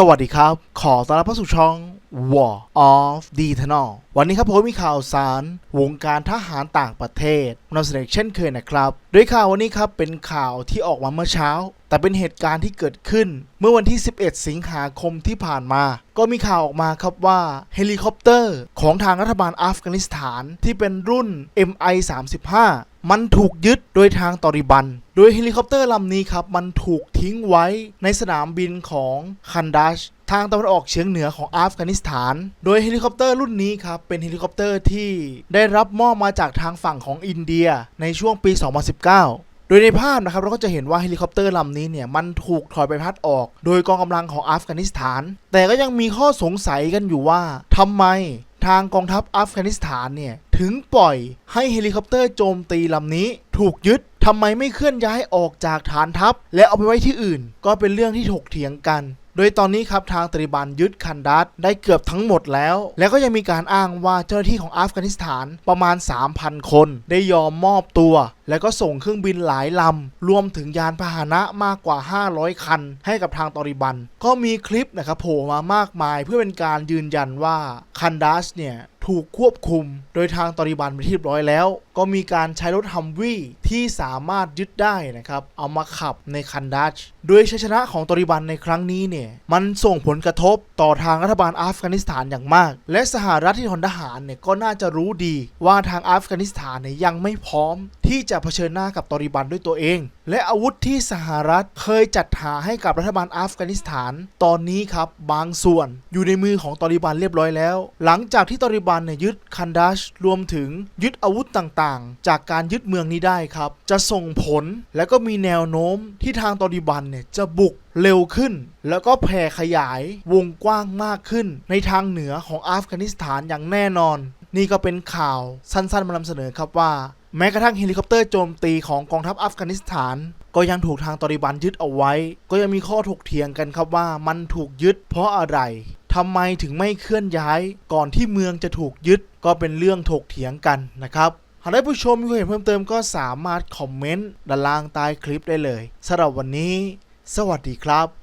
สวัสดีครับ ขอต้อนรับเข้าสู่ช่อง War of d e t e r n a l วันนี้ครับผมมีข่าวสาร วงการทหารต่างประเทศนำเสนอเช่นเคยนะครับโดยข่าววันนี้ครับเป็นข่าวที่ออกมาเมื่อเช้า แต่เป็นเหตุการณ์ที่เกิดขึ้น เมื่อวันที่ 11 สิงหาคมที่ผ่านมา ก็มีข่าวออกมาครับว่าเฮลิคอปเตอร์ของทางรัฐบาลอัฟกานิสถานที่เป็นรุ่น MI-35 มันถูกยึดโดยทางตอริบัน โดยเฮลิคอปเตอร์ลำนี้ครับมันถูกทิ้งไว้ในสนามบินของคันดัช ทางตะวันออกเฉียงเหนือของอัฟกานิสถาน โดยเฮลิคอปเตอร์รุ่นนี้ครับ เป็นเฮลิคอปเตอร์ที่ได้รับมอบมาจากทางฝั่งของอินเดียในช่วงปี 2019โดยในภาพนะครับเราก็จะเห็นว่าเฮลิคอปเตอร์ลำนี้เนี่ยมันถูกถอยใบพัดออก โดยกองกำลังของอัฟกานิสถาน แต่ก็ยังมีข้อสงสัยกันอยู่ว่าทำไมทางกองทัพอัฟกานิสถานเนี่ยถึงปล่อยให้เฮลิคอปเตอร์โจมตีลำนี้ ถูกยึดทำไมไม่เคลื่อนย้ายออกจากฐานทัพ และเอาไปไว้ที่อื่น ก็เป็นเรื่องที่ถกเถียงกัน โดยตอนนี้ครับทางตาลิบันยึดคันดัสได้เกือบทั้งหมดแล้ว แล้วก็ยังมีการอ้างว่าเจ้าหน้าที่ของอัฟกานิสถานประมาณ 3,000 คน ได้ยอมมอบตัว แล้วก็ส่งเครื่องบินหลายลำ รวมถึงยานพาหนะมากกว่า 500 คัน ให้กับทางตอริบัน ก็มีคลิปนะครับโผล่มามากมายเพื่อเป็นการยืนยันว่าคันดัสเนี่ยถูกควบคุม โดยทางตอริบันไปนที่เรียบร้อยแล้ว ก็มีการใช้รถฮัมวี่ ที่สามารถยึดได้นะครับ เอามาขับในคันดัชโดยชัยชนะของตอริบันในครั้งนี้เนี่ย มันส่งผลกระทบต่อทางรัฐบาลอัฟกานิสถานอย่างมาก และสหรัฐที่ทนทหารเนี่ยก็น่าจะรู้ดีว่าทางอัฟกานิสถานเนี่ยยังไม่พร้อม ที่จะเผชิญหน้ากับตอริบันด้วยตัวเอง และอาวุธที่สหรัฐเคยจัดหาให้กับรัฐบาลอัฟกานิสถาน ตอนนี้ครับบางส่วนอยู่ในมือของตอริบันเรียบร้อยแล้ว หลังจากที่ตอริบันเนี่ยยึดคันดัชรวมถึงยึดอาวุธต่างๆ จากการยึดเมืองนี้ได้ครับจะส่งผลและก็มีแนวโน้มที่ทางตอริบันเนี่ยจะบุกเร็วขึ้น แล้วก็แผ่ขยายวงกว้างมากขึ้น ในทางเหนือของอัฟกานิสถานอย่างแน่นอน นี่ก็เป็นข่าวสั้นๆมานำเสนอครับว่า แม้กระทั่งเฮลิคอปเตอร์โจมตีของกองทัพอัฟกานิสถาน ก็ยังถูกทางตอริบันยึดเอาไว้ ก็ยังมีข้อถกเถียงกันครับว่ามันถูกยึดเพราะอะไรทำไมถึงไม่เคลื่อนย้ายก่อนที่เมืองจะถูกยึดก็เป็นเรื่องถกเถียงกันนะครับากได้ผู้ชมมีความเห็นเพิ่มเติมก็สามารถคอมเมนต์ด้านล่างใต้คลิปได้เลยสำหรับวันนี้ สวัสดีครับ